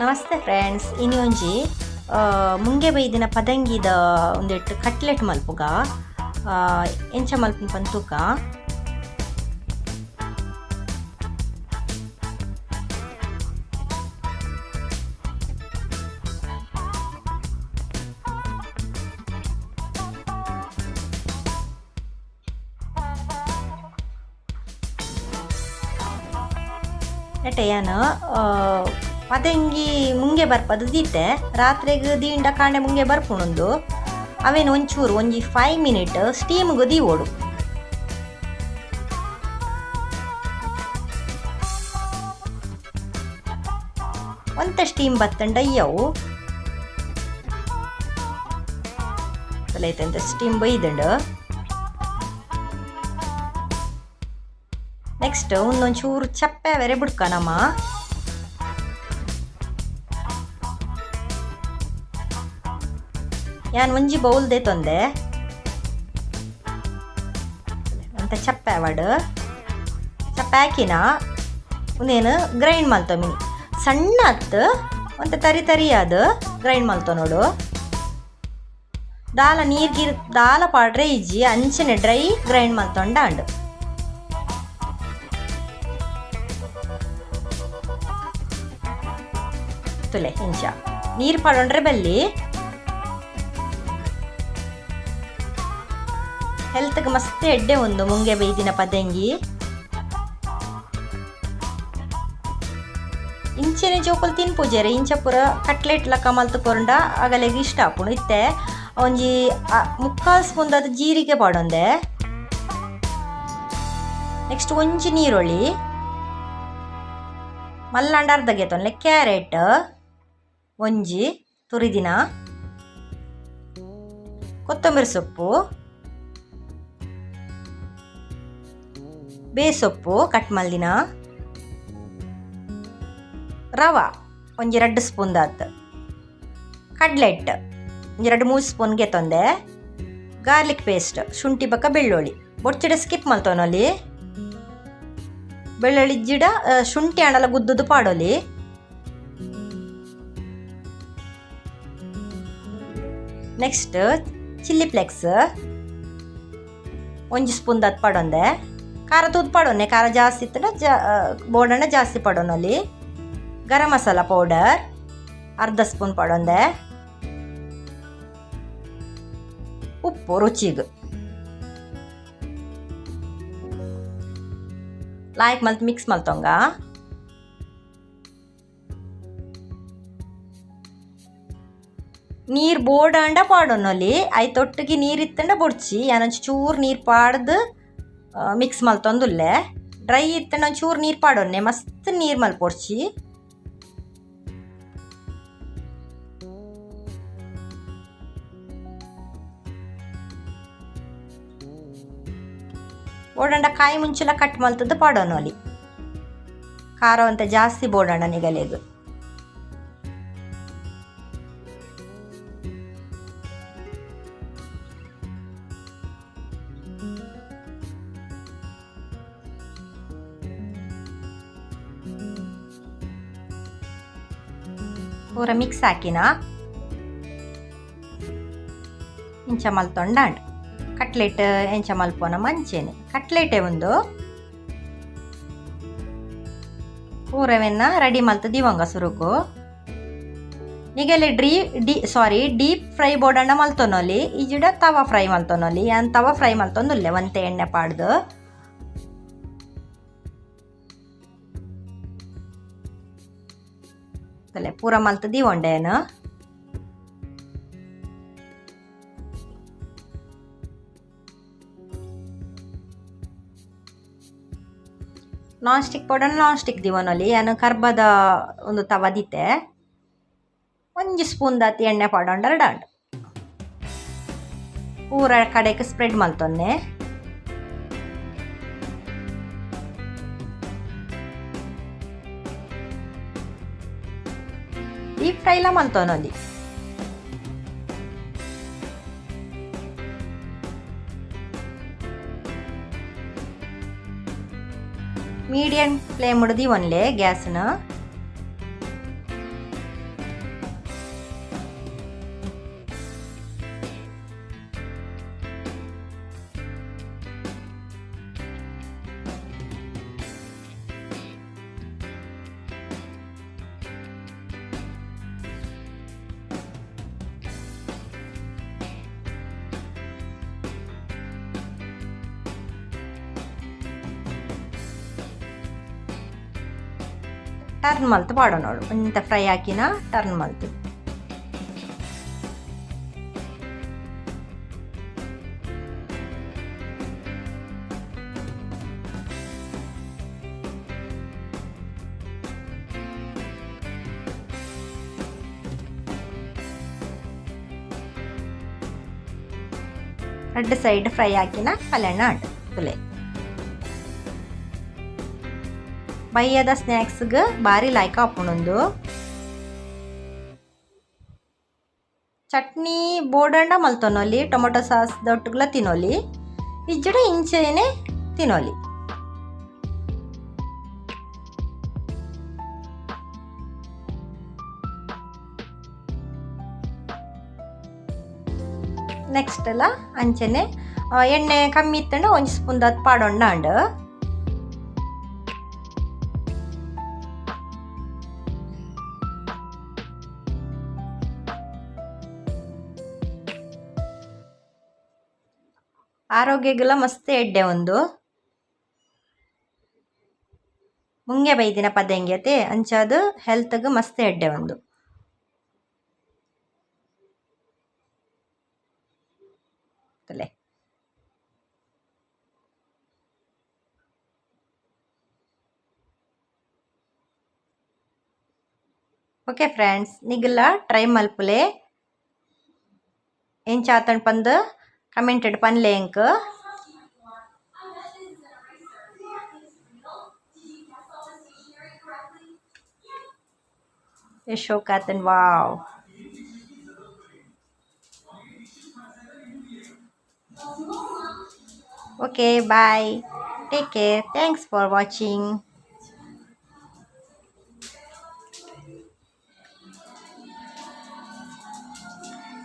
ನಮಸ್ತೆ ಫ್ರೆಂಡ್ಸ್ ಇನ್ನೊಂಜಿ ಮುಂಗೆ ಬೈದಿನ ಪದಂಗಿದ ಒಂದಿಟ್ಟು ಕಟ್ಲೆಟ್ ಮಲ್ಪುಗ. ಎಂಚ ಮಲ್ಪುನ ಪಂತುಕ? ನೆಟ್ಟೆ ಏನು ಪದಂಗಿ ಮುಂಗೆ ಬರ್ಪದು ದೀತೆ. ರಾತ್ರಿಗೆ ದೀಂಡ ಕಾಂಡೆ ಮುಂಗೆ ಬರ್ಪುಣೊಂದು. ಅವೇನು ಒಂಚೂರು, ಒಂಜಿ ಫೈವ್ ಮಿನಿಟ್ ಸ್ಟೀಮ್ಗೆ ದೀವೋಡು. ಒಂತ ಸ್ಟೀಮ್ ಬತ್ತಂಡ ಅಯ್ಯವು. ಅಂತ ಸ್ಟೀಮ್ ಬೈದಂಡ. ನೆಕ್ಸ್ಟ್ ಒಂದೊಂಚೂರು ಚಪ್ಪೆ ಬೇರೆ ಬಿಡ್ಕನಮ್ಮ ಯಾನ್ ಒಂಜಿ ಬೌಲ್ದೆ ತೊಂದೆ. ಅಂತ ಚಪ್ಪೆ ಅವಡು ಚಪ್ಪೆ ಹಾಕಿನ? ಒಂದೇನು ಗ್ರೈಂಡ್ ಮಲ್ತೊಮಿನಿ ಸಣ್ಣ ಹತ್ತು ಒಂದು ತರಿ ತರಿ ತರಿಯಾದ ಗ್ರೈಂಡ್ ಮಲ್ತೊ ನೋಡು. ದಾಲ ನೀರ್ಗಿರ್ ದಾಲ ಪಾಡ್ರೆ ಇಜ್ಜಿ ಅಂಚನೆ ಡ್ರೈ ಗ್ರೈಂಡ್ ಮಲ್ತೊಂಡ ಅಂಡು ತುಲೆ, ಇಂಚ. ನೀರು ಪಾಡೊಂಡ್ರೆ ಬಲ್ಲಿ ಹೆಲ್ತ್ಗೆ ಮಸ್ತ್ ಎಡ್ಡೆ ಒಂದು ಮುಂಗೆ ಬೈದಿನ ಪದಂಗಿ ಇಂಚೆನೆ ಜೋಕುಲು ತಿನ್ಪುಜೆರೆ, ಇಂಚ ಪೂರ ಕಟ್ಲೆಟ್ ಲಕ್ಕ ಮಲ್ತುಕೊಂಡ ಆಗಲೆಗ್ ಇಷ್ಟ ಆಪುಂಡು, ಇತ್ತೆ. ಒಂಜಿ ಮುಕ್ಕಾಲು ಸ್ಪೂನ್ ಅದು ಜೀರಿಗೆ ಪಾಡೊಂದೆ. ನೆಕ್ಸ್ಟ್ ಒಂಜಿ ನೀರುಳ್ಳಿ. ಮಲ್ಲಂಡ ಅರ್ಧ ಗೆತ್ತೊನ್ಲೆ ಕ್ಯಾರೆಟ್, ಒಂಜಿ, ತುರಿದಿನ. ಕೊತ್ತಂಬರಿ ಸೊಪ್ಪು. ಬೇಸೊಪ್ಪು ಕಟ್ ಮಲ್ದಿನ ರವ ಒಂಜಿ ಎರಡು ಸ್ಪೂನ್ ದಾತ್. ಕಡ್ಲೆಟ್ ಒಂಜಿ ಎರಡು ಮೂರು ಸ್ಪೂನ್ಗೆ ತೊಂದೆ. ಗಾರ್ಲಿಕ್ ಪೇಸ್ಟ್, ಶುಂಠಿ ಬಕ್ಕ ಬೆಳ್ಳುಳ್ಳಿ. ಬೊಡ್ಚಿಡ ಸ್ಕಿಪ್ ಮಲ್ತವನಲ್ಲಿ ಬೆಳ್ಳುಳ್ಳಿ ಜಿಡ ಶುಂಠಿ ಹಣಲ ಗುದ್ದುದು ಪಾಡೋಲಿ? Next, chilli flakes. ಒಂಜಿ ಸ್ಪೂನ್ ದತ್ ಪಡೊಂದೆ. ಖಾರ ತೂದ್ ಪಡೋನೆ ಖಾರ ಜಾಸ್ತಿ ಇತ್ತಂಡ ಜಾ ಬೋಡಣ್ಣ ಜಾಸ್ತಿ ಪಡೋನಲ್ಲಿ ಗರಂ ಮಸಾಲ ಪೌಡರ್, ಅರ್ಧ ಸ್ಪೂನ್ ಪಡೊಂದೆ. ಉಪ್ಪು, ರುಚಿಗೆ. ಲಾಯ್ಕ್ ಮಲ್ತ್, ಮಿಕ್ಸ್ ಮಲ್ತೊಂಗ. ನೀರು ಬೋಡಾಂಡ ಪಾಡೊನ್ನೊಲಿ ತೊಟ್ಟಿಗೆ ನೀರು ಇತ್ತಂಡ ಬೊಡ್ಚಿ ಯಾನೊಂಚು ಚೂರು ನೀರು ಪಾಡ್ದು. ಮಿಕ್ಸ್ ಮಲ್ತೊಂದುಲ್ಲೆ ಡ್ರೈ ಇತ್ತಂಡ ಒಂಚೂರು ನೀರು ಪಾಡೊನ್ನೆ ಮಸ್ತ್ ನೀರು ಮಲ್ಪೊಡ್ಚಿ ಬೋಡಂಡ ಕಾಯಿ ಮುಂಚೆಲ್ಲ ಕಟ್ ಮಲ್ತದ್ದು ಪಾಡೋನೋಲಿ ಖಾರ ಅಂತ ಜಾಸ್ತಿ ಬೋಡಣ್ಣ ನಿಗಲೆಗು ಪೂರ ಮಿಕ್ಸ್ ಹಾಕಿನ. ಇಂಚ ಮಲ್ತೊಂಡಾಂಡ್ ಕಟ್ಲೆಟ್ ಎಂಚ ಮಲ್ಪೋನ ಮಂಚೇನೆ. ಕಟ್ಲೆಟೆ ಒಂದು. ಪೂರವೆನ್ನ ರೆಡಿ ಮಲ್ತು ದಿವಂಗ ಸುರುಕು. ನಿಗೆಲೆ ಡ್ರೀ ಡಿ ಸಾರಿ ಡೀಪ್ ಫ್ರೈ ಬೋಡಣ್ಣ ಮಲ್ತೊನೊಲಿ ಈಜಿಡ ತವ ಫ್ರೈ ಮಲ್ತೊನೊಲಿ ಯಾನ್ ತವ ಫ್ರೈ ಮಲ್ತೊಂದುಲ್ಲೆ ಒಂತೆ ಎಣ್ಣೆ ಪಾಡ್ದು. ಪೂರ ಮಲ್ತದಿ ಒಂಡೆನ. Non stick powder non stick ದಿವನಲ್ಲಿ ಏನು, ಕರ್ಬದ ಒಂದು ತವ ದಿತ್ತೆ ಒಂಜಿ ಸ್ಪೂನ್ ದಾತಿ ಎಣ್ಣೆ ಪೌಡರ್ ಎರಡಾಂಡ್ ಪೂರ ಕಡೆಗೆ ಸ್ಪ್ರೆಡ್ ಮಲ್ತೊನ್ನೆ. ಡೀಪ್ ಫ್ರೈಲ ಮಲ್ತೊನಲ್ಲಿ ಮೀಡಿಯಂ ಫ್ಲೇಮ್ ಹಿಡ್ದು ಒನ್ಲೆ ಗ್ಯಾಸ್ನ ಟರ್ನ್ ಮಲ್ತ್ ಪಾಡೋನೋಡು ಒಂತ ಫ್ರೈ ಹಾಕಿನ ಟರ್ನ್ ಮಲ್ತ್ ಎರಡು ಸೈಡ್ ಫ್ರೈ ಹಾಕಿನ ಆಂಡ್ ತುಲೆ ಬಯ್ಯದ ಸ್ನ್ಯಾಕ್ಸ್ಗೆ ಭಾರಿ ಲಾಯ್ಕ ಹಾಪುಣೊಂದು ಚಟ್ನಿ ಬೋಡಂಡ ಮಲ್ತೊನೊಲಿ, ಟೊಮೊಟೊ ಸಾಸ್ ದೊಟ್ಟುಗಳ ತಿನ್ನೋಲಿ ಇಜ್ಜಡ ಇಂಚೆನೆ ತಿನ್ನೋಲಿ. ನೆಕ್ಸ್ಟ್ ಎಲ್ಲ ಅಂಚೆನೆ ಎಣ್ಣೆ ಕಮ್ಮಿ ಇತ್ತಂಡ ಒಂದು ಸ್ಪೂನ್ ದತ್ ಪಾಡೊಂಡ ಅಂಡ್. ಆರೋಗ್ಯಗೆಲ್ಲ ಮಸ್ತ್ ಎಡ್ಡೆ ಒಂದು. ಮುಂಗೆ ಬೈದಿನ ಪದಂಗ್ಯತೆ ಅಂಚಾದು ಹೆಲ್ತ್ಗೆ ಮಸ್ತ್ ಎಡ್ಡೆ ಒಂದು. ಓಕೆ ಫ್ರೆಂಡ್ಸ್ ನಿಗಲ್ಲ ಟ್ರೈ ಮಲ್ಪುಲೆ. ಏನ್ ಚಾತಣ್ ಪಂದ್? Commented link. Link show and wow. Okay, bye. Take care. Thanks for watching.